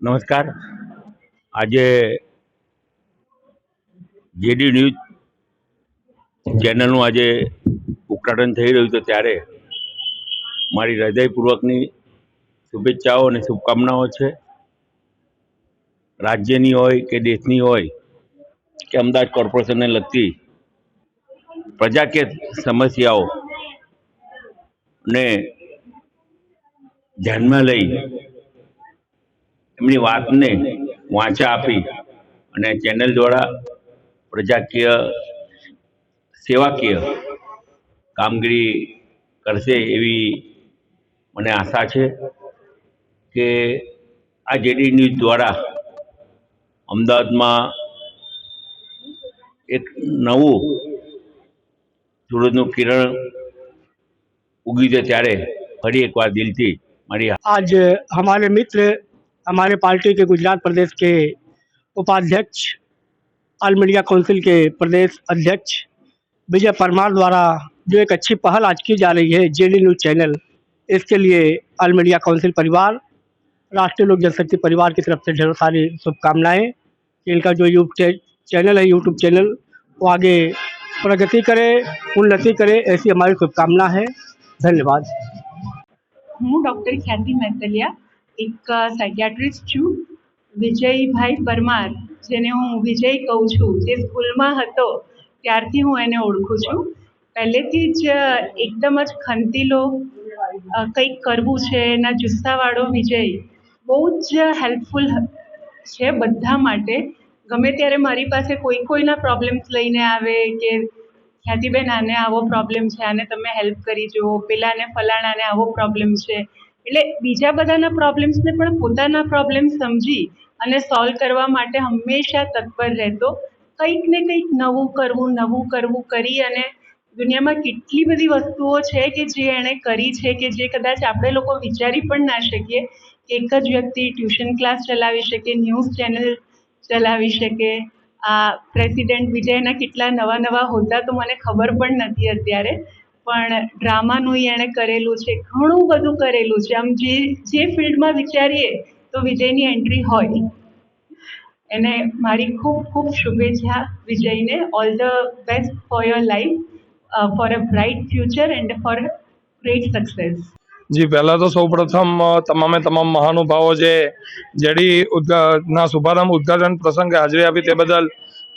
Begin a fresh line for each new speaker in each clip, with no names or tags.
નમસ્કાર. આજે JD news ચેનલનું આજે ઉદઘાટન થઈ રહ્યું છે ત્યારે મારી હૃદયપૂર્વકની શુભેચ્છાઓ અને શુભકામનાઓ છે. રાજ્યની હોય કે દેશની હોય કે અમદાવાદ કોર્પોરેશનને લગતી પ્રજાકીય સમસ્યાઓ ને ધ્યાનમાં લઈ એમની વાતને વાંચા આપી અને ચેનલ દ્વારા પ્રજાકીય સેવાકીય કામગીરી કરશે એવી મને આશા છે કે આ જેડી ન્યૂઝ દ્વારા અમદાવાદમાં એક નવું સૂરજનું કિરણ ઉગી છે ત્યારે ફરી એકવાર દિલથી મારી
આજ હમારે મિત્ર हमारे पार्टी के गुजरात प्रदेश के उपाध्यक्ष ऑल मीडिया काउंसिल के प्रदेश अध्यक्ष विजय परमार द्वारा जो एक अच्छी पहल आज की जा रही है जेडी न्यूज़ चैनल, इसके लिए ऑल मीडिया काउंसिल परिवार, राष्ट्रीय लोक जनशक्ति परिवार की तरफ़ से ढेर सारी शुभकामनाएँ इनका जो यूट्यूब चैनल है, यूट्यूब चैनल, वो आगे प्रगति करे, उन्नति करे, ऐसी हमारी शुभकामना है। धन्यवाद।
हूँ डॉक्टर ख्याति मैतलिया એક સાયકિયાટ્રિસ્ટ છું, વિજયભાઈ પરમાર, જેને હું વિજય કહું છું, જે સ્કૂલમાં હતો, ત્યારથી હું એને ઓળખું છું. પહેલેથી જ એકદમ જ ખંતીલો કંઈક કરવું છે, એના જુસ્સાવાળો વિજય. બહુ જ હેલ્પફુલ છે બધા માટે. ગમે ત્યારે મારી પાસે કોઈ કોઈના પ્રોબ્લેમ્સ લઈને આવે કે, ખ્યાતિબેન, આને આવો પ્રોબ્લેમ છે, આને તમે હેલ્પ કરી જુઓ, પેલાને ફલાણાને આવો પ્રોબ્લેમ છે એટલે બીજા બધાના પ્રોબ્લેમ્સને પણ પોતાના પ્રોબ્લેમ સમજી અને સોલ્વ કરવા માટે હંમેશા તત્પર રહેતો, કંઈક ને કંઈક નવું કરવું નવું કરવું કરી અને દુનિયામાં કેટલી બધી વસ્તુઓ છે કે જે એણે કરી છે કે જે કદાચ આપણે લોકો વિચારી પણ ના શકીએ એક જ વ્યક્તિ ટ્યુશન ક્લાસ ચલાવી શકે, ન્યૂઝ ચેનલ ચલાવી શકે, આ પ્રેસિડેન્ટ વિજયના કેટલા નવા નવા હોદ્દા તો મને ખબર પણ નથી અત્યારે. પણ ડ્રામાનું એણે કરેલું છે, ઘણું બધું કરેલું છે. આમ જે જે ફિલ્ડમાં વિચારીએ તો વિજયની એન્ટ્રી હોય. એને મારી ખૂબ ખૂબ શુભેચ્છા વિજયને. All the best for your life for a bright future and for great success
જી, પહેલાં તો સૌપ્રથમ પ્રથમ તમામે તમામ મહાનુભાવો જે જેડી ના શુભારંભ ઉદ્ઘાટન પ્રસંગે હાજરી આપી તે બદલ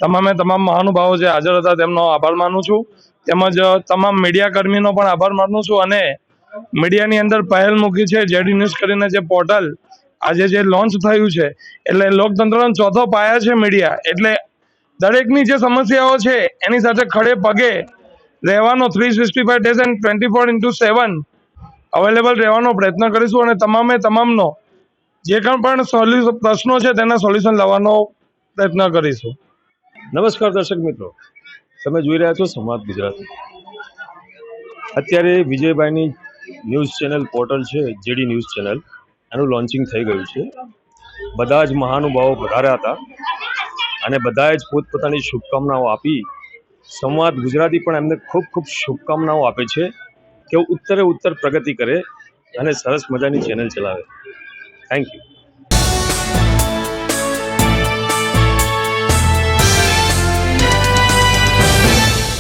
તમામે તમામ મહાનુભાવો જે હાજર હતા તેમનો આભાર માનું છું. તેમજ તમામ મીડિયા કર્મીનો પણ આભાર માનું છું અને મીડિયાની અંદર પહેલ મૂકી છે જેડી ન્યૂઝ કરીને જે પોર્ટલ આજે જે લોન્ચ થયું છે, એટલે લોકતંત્રનો ચોથો પાયા છે મીડિયા એટલે દરેકની જે સમસ્યાઓ છે, એની સાથે ખડે પગે રહેવાનો three sixty five days and twenty four into seven available રહેવાનો પ્રયત્ન કરીશું અને તમામે તમામનો જે કંઈ પણ સોલ્યુ પ્રશ્નો છે, તેના સોલ્યુશન લાવવાનો પ્રયત્ન કરીશું.
નમસ્કાર દર્શક મિત્રો. તમે જોઈ રહ્યા છો સંવાદ ગુજરાત. અત્યારે વિજયભાઈની ન્યૂઝ ચેનલ પોર્ટલ છે, જેડી ન્યૂઝ ચેનલ. એનું લોન્ચિંગ થઈ ગયું છે. બધા જ મહાનુભાવો પધાર્યા હતા. અને બધાએ જ પોતપોતાની શુભકામનાઓ આપી. સંવાદ ગુજરાતી પણ એમને ખૂબ ખૂબ શુભકામનાઓ આપે છે કે ઉત્તરે ઉત્તર પ્રગતિ કરે અને સરસ મજાની ચેનલ ચલાવે. Thank you